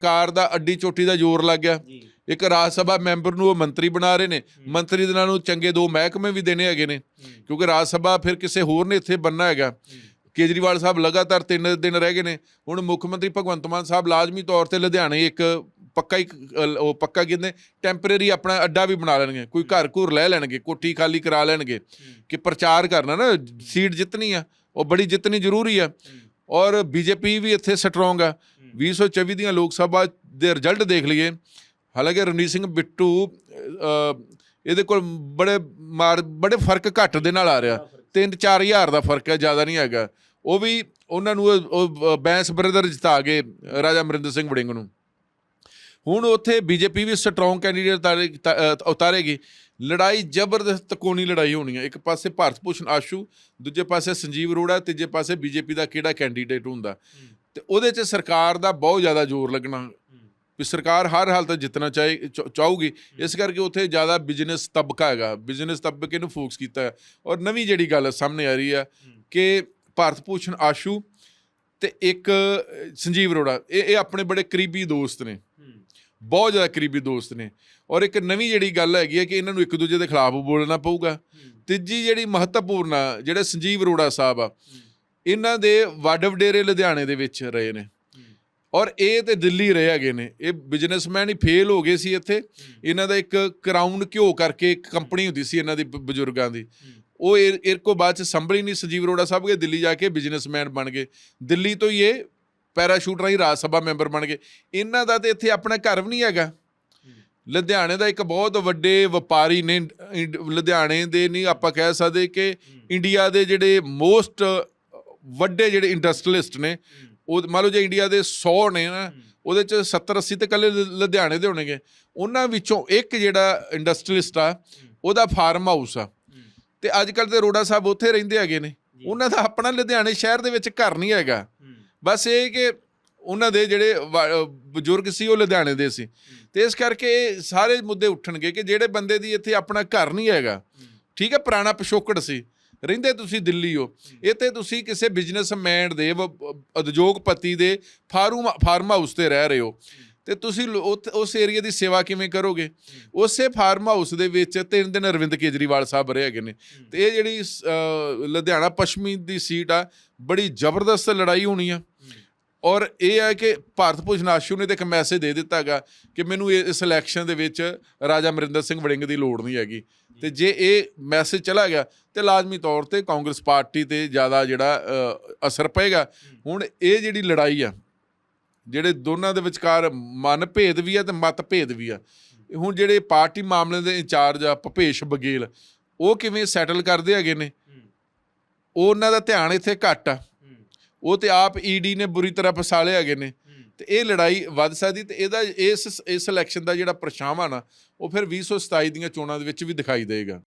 ਕਾਰ ਦਾ ਅੱਡੀ ਚੋਟੀ ਦਾ ਜ਼ੋਰ ਲੱਗ ਗਿਆ। ਇੱਕ ਰਾਜ ਸਭਾ ਮੈਂਬਰ ਨੂੰ ਉਹ ਮੰਤਰੀ ਬਣਾ ਰਹੇ ਨੇ। ਮੰਤਰੀ ਦੇ ਨਾਲ ਨੂੰ ਚੰਗੇ ਦੋ ਮਹਿਕਮੇ ਵੀ ਦੇਣੇ ਹੈਗੇ ਨੇ। ਕਿਉਂਕਿ ਰਾਜ ਸਭਾ ਫਿਰ ਕਿਸੇ ਹੋਰ ਨੇ ਇੱਥੇ ਬੰਨਾ ਹੈਗਾ। ਕੇਜਰੀਵਾਲ ਸਾਹਿਬ ਲਗਾਤਾਰ ਤਿੰਨ ਦਿਨ ਰਹਿ ਗਏ ਨੇ। ਹੁਣ ਮੁੱਖ ਮੰਤਰੀ ਭਗਵੰਤ ਮਾਨ ਸਾਹਿਬ ਲਾਜ਼ਮੀ ਤੌਰ ਤੇ ਲੁਧਿਆਣੇ ਇੱਕ ਪੱਕਾ ਅ, ਉਹ ਪੱਕਾ ਕਹਿੰਦੇ ਟੈਂਪਰੇਰੀ ਆਪਣਾ ਅੱਡਾ ਵੀ ਬਣਾ ਲੈਣਗੇ। ਕੋਈ ਘਰ ਘੁਰ ਲੈ ਲੈਣਗੇ ਕੋਠੀ ਖਾਲੀ ਕਰਾ ਲੈਣਗੇ। ਕਿ ਪ੍ਰਚਾਰ ਕਰਨਾ ਨਾ ਸੀਟ ਜਿੱਤਣੀ ਆ ਉਹ ਬੜੀ ਜਿੱਤਣੀ ਜ਼ਰੂਰੀ ਆ। ਔਰ ਬੀਜੇਪੀ ਵੀ ਇੱਥੇ ਸਟਰੋਂਗ ਆ। 2024 ਦੀਆਂ ਲੋਕ ਸਭਾ ਦੇ ਰਿਜ਼ਲਟ ਦੇਖ ਲਈਏ ਹਾਲਾਂਕਿ ਰਣਜੀਤ ਸਿੰਘ ਬਿੱਟੂ ਇਹਦੇ ਕੋਲ ਬੜੇ ਮਾਰ ਬੜੇ ਫ਼ਰਕ ਘੱਟ ਦੇ ਨਾਲ ਆ ਰਿਹਾ। 3-4000 ਦਾ ਫ਼ਰਕ ਹੈ ਜ਼ਿਆਦਾ ਨਹੀਂ ਹੈਗਾ। ਉਹ ਵੀ ਉਹਨਾਂ ਨੂੰ ਉਹ- ਬੈਂਸ ਬ੍ਰਦਰ ਜਿਤਾ ਗਏ ਰਾਜਾ ਅਮਰਿੰਦਰ ਸਿੰਘ ਵੜਿੰਗ ਨੂੰ। ਹੁਣ ਉੱਥੇ ਬੀਜੇਪੀ ਵੀ ਸਟਰੋਂਗ ਕੈਂਡੀਡੇਟ ਉਤਾਰੇਗੀ। ਲੜਾਈ ਜ਼ਬਰਦਸਤ ਕੋਣੀ ਲੜਾਈ ਹੋਣੀ ਹੈ। ਇੱਕ ਪਾਸੇ ਭਾਰਤ ਭੂਸ਼ਣ ਆਸ਼ੂ ਦੂਜੇ ਪਾਸੇ ਸੰਜੀਵ ਅਰੋੜਾ ਤੀਜੇ ਪਾਸੇ ਬੀਜੇਪੀ ਦਾ ਕਿਹੜਾ ਕੈਂਡੀਡੇਟ ਹੁੰਦਾ? ਤੇ ਉਹਦੇ 'ਚ ਸਰਕਾਰ ਦਾ ਬਹੁਤ ਜ਼ਿਆਦਾ ਜ਼ੋਰ ਲੱਗਣਾ। ਵੀ ਸਰਕਾਰ ਹਰ ਹਾਲਤ ਜਿੱਤਣਾ ਚਾਹੇ ਚਾਹੂਗੀ। ਇਸ ਕਰਕੇ ਉੱਥੇ ਜ਼ਿਆਦਾ ਬਿਜ਼ਨਸ ਤਬਕਾ ਹੈਗਾ। ਬਿਜ਼ਨਸ ਤਬਕੇ ਨੂੰ ਫੋਕਸ ਕੀਤਾ ਹੈ। ਔਰ ਨਵੀਂ ਜਿਹੜੀ ਗੱਲ ਸਾਹਮਣੇ ਆ ਰਹੀ ਆ ਕਿ ਭਾਰਤ ਭੂਸ਼ਣ ਆਸ਼ੂ ਤੇ ਇੱਕ ਸੰਜੀਵ ਅਰੋੜਾ ਇਹ ਇਹ ਆਪਣੇ ਬੜੇ ਕਰੀਬੀ ਦੋਸਤ ਨੇ। ਬਹੁਤ ਜ਼ਿਆਦਾ ਕਰੀਬੀ ਦੋਸਤ ਨੇ। ਔਰ ਇੱਕ ਨਵੀਂ ਜਿਹੜੀ ਗੱਲ ਹੈਗੀ ਹੈ ਕਿ ਇਹਨਾਂ ਨੂੰ ਇੱਕ ਦੂਜੇ ਦੇ ਖਿਲਾਫ ਬੋਲਣਾ ਪਊਗਾ। ਤੀਜੀ ਜਿਹੜੀ ਮਹੱਤਵਪੂਰਨ ਜਿਹੜੇ ਸੰਜੀਵ ਅਰੋੜਾ ਸਾਹਿਬ ਆ ਇਹਨਾਂ ਦੇ ਵੱਡ ਵਡੇਰੇ ਲੁਧਿਆਣੇ ਦੇ ਵਿੱਚ ਰਹੇ ਨੇ। ਔਰ ਇਹ ਤੇ ਦਿੱਲੀ ਰਹੇ ਹੈਗੇ ਨੇ। ਇਹ ਬਿਜ਼ਨਸਮੈਨ ਹੀ ਫੇਲ ਹੋ ਗਏ ਸੀ ਇੱਥੇ। ਇਹਨਾਂ ਦਾ ਇੱਕ ਕਰਾਊਨ ਘਿਓ ਕਰਕੇ ਇੱਕ ਕੰਪਨੀ ਹੁੰਦੀ ਸੀ ਇਹਨਾਂ ਦੀ ਬਜ਼ੁਰਗਾਂ ਦੀ। ਉਹ ਇਹ ਕੋ ਬਾਅਦ ਚ ਸੰਭਲੀ ਨਹੀਂ ਸੰਜੀਵ ਅਰੋੜਾ ਸਾਹਿਬ ਗਏ ਦਿੱਲੀ ਜਾ ਕੇ ਬਿਜ਼ਨਸਮੈਨ ਬਣ ਗਏ। ਦਿੱਲੀ ਤੋਂ ਹੀ ਇਹ ਪੈਰਾਸ਼ੂਟ ਰਾਹੀਂ ਰਾਜ ਸਭਾ ਮੈਂਬਰ ਬਣ ਗਏ। ਇਹਨਾਂ ਦਾ ਤੇ ਇੱਥੇ ਆਪਣਾ ਘਰ ਵੀ ਨਹੀਂ ਹੈਗਾ। ਲੁਧਿਆਣੇ ਦਾ ਇੱਕ ਬਹੁਤ ਵੱਡੇ ਵਪਾਰੀ ਨੇ ਲੁਧਿਆਣੇ ਦੇ ਨਹੀਂ ਆਪਾਂ ਕਹਿ ਸਕਦੇ ਕਿ ਇੰਡੀਆ ਦੇ ਜਿਹੜੇ ਮੋਸਟ ਵੱਡੇ ਜਿਹੜੇ ਇੰਡਸਟਰੀਲਿਸਟ ਨੇ ਉਹ ਮੰਨ ਲਓ ਜੇ ਇੰਡੀਆ ਦੇ 100 ਨੇ ਨਾ ਉਹਦੇ ਚ 70 80 ਤੇ ਕੱਲੇ ਲੁਧਿਆਣੇ ਦੇ ਹੋਣਗੇ। ਉਹਨਾਂ ਵਿੱਚੋਂ ਇੱਕ ਜਿਹੜਾ ਇੰਡਸਟਰੀਲਿਸਟ ਆ ਉਹਦਾ ਫਾਰਮ ਹਾਊਸ ਆ। ਤੇ ਅੱਜ ਕੱਲ ਤੇ ਰੋੜਾ ਸਾਹਿਬ ਉੱਥੇ ਰਹਿੰਦੇ ਹੈਗੇ ਨੇ। ਉਹਨਾਂ ਦਾ ਆਪਣਾ ਲੁਧਿਆਣੇ ਸ਼ਹਿਰ ਦੇ ਵਿੱਚ ਘਰ ਨਹੀਂ ਹੈਗਾ। ਬਸ ਇਹ ਕਿ ਉਹਨਾਂ ਦੇ ਜਿਹੜੇ ਬਜ਼ੁਰਗ ਸੀ ਉਹ ਲੁਧਿਆਣੇ ਦੇ ਸੀ। ਤੇ ਇਸ ਕਰਕੇ ਇਹ ਸਾਰੇ ਮੁੱਦੇ ਉੱਠਣਗੇ ਕਿ ਜਿਹੜੇ ਬੰਦੇ ਦੀ ਇੱਥੇ ਆਪਣਾ ਘਰ ਨਹੀਂ ਹੈਗਾ। ਠੀਕ ਹੈ ਪੁਰਾਣਾ ਪਿਛੋਕੜ ਸੀ। ਰਹਿੰਦੇ ਤੁਸੀਂ ਦਿੱਲੀ ਹੋ। ਇੱਥੇ ਤੁਸੀਂ ਕਿਸੇ ਬਿਜ਼ਨਸਮੈਨ ਦੇ, ਵ- ਉਦਯੋਗਪਤੀ ਦੇ ਫਾਰਮ ਫਾਰਮ ਹਾਊਸ ਤੇ ਰਹਿ ਰਹੇ ਹੋ। ਤੇ ਤੁਸੀਂ ਲੋ- ਉਸ ਏਰੀਆ ਦੀ ਸੇਵਾ ਕਿਵੇਂ ਕਰੋਗੇ? ਉਸੇ ਫਾਰਮ ਹਾਊਸ ਦੇ ਵਿੱਚ ਤਿੰਨ ਦਿਨ ਅਰਵਿੰਦ ਕੇਜਰੀਵਾਲ ਸਾਹਿਬ ਰਹੇ ਹੈਗੇ ਨੇ। ਤੇ ਇਹ ਜਿਹੜੀ ਲੁਧਿਆਣਾ ਪੱਛਮੀ ਦੀ ਸੀਟ ਆ, ਬੜੀ ਜ਼ਬਰਦਸਤ ਲੜਾਈ ਹੋਣੀ ਆ। ਔਰ ਇਹ ਹੈ ਕਿ ਭਾਰਤ ਭੂਸ਼ਣ ਆਸ਼ੂ ਨੇ ਤੇ ਇੱਕ ਮੈਸੇਜ ਦੇ ਦਿੱਤਾ ਹੈਗਾ ਕਿ ਮੈਨੂੰ ਇਸ ਇਲੈਕਸ਼ਨ ਦੇ ਵਿੱਚ ਰਾਜਾ ਅਮਰਿੰਦਰ ਸਿੰਘ ਵੜਿੰਗ ਦੀ ਲੋੜ ਨਹੀਂ ਹੈਗੀ। ਤੇ ਜੇ ਇਹ ਮੈਸੇਜ ਚਲਾ ਗਿਆ ਤੇ ਲਾਜ਼ਮੀ ਤੌਰ ਤੇ ਕਾਂਗਰਸ ਪਾਰਟੀ ਤੇ ਜ਼ਿਆਦਾ ਜਿਹੜਾ ਅਸਰ ਪਏਗਾ। ਹੁਣ ਇਹ ਜਿਹੜੀ ਲੜਾਈ ਆ ਜਿਹੜੇ ਦੋਨਾਂ ਦੇ ਵਿਚਕਾਰ ਮਨ ਭੇਦ ਵੀ ਆ ਤੇ ਮਤ ਭੇਦ ਵੀ ਆ ਹੁਣ ਜਿਹੜੇ ਪਾਰਟੀ ਮਾਮਲੇ ਦੇ ਇੰਚਾਰਜ ਆ ਭਪੇਸ਼ ਬਗੇਲ ਉਹ ਕਿਵੇਂ ਸੈਟਲ ਕਰਦੇ ਹੈਗੇ ਨੇ? ਉਹ ਉਹਨਾਂ ਦਾ ਧਿਆਨ ਇੱਥੇ ਘੱਟ ਆ। ਉਹ ਤੇ ਆਪ ਈਡੀ ਨੇ ਬੁਰੀ ਤਰ੍ਹਾਂ ਫਸਾ ਹੈਗੇ ਨੇ। ਤੇ ਇਹ ਲੜਾਈ ਵੱਧ ਸਕਦੀ ਤੇ ਇਹਦਾ ਇਸ ਇਸ ਇਲੈਕਸ਼ਨ ਦਾ ਜਿਹੜਾ ਪਰਛਾਵਾਂ ਨਾ ਉਹ ਫਿਰ 2027 ਦੀਆਂ ਚੋਣਾਂ ਦੇ ਵਿੱਚ ਵੀ ਦਿਖਾਈ ਦੇਗਾ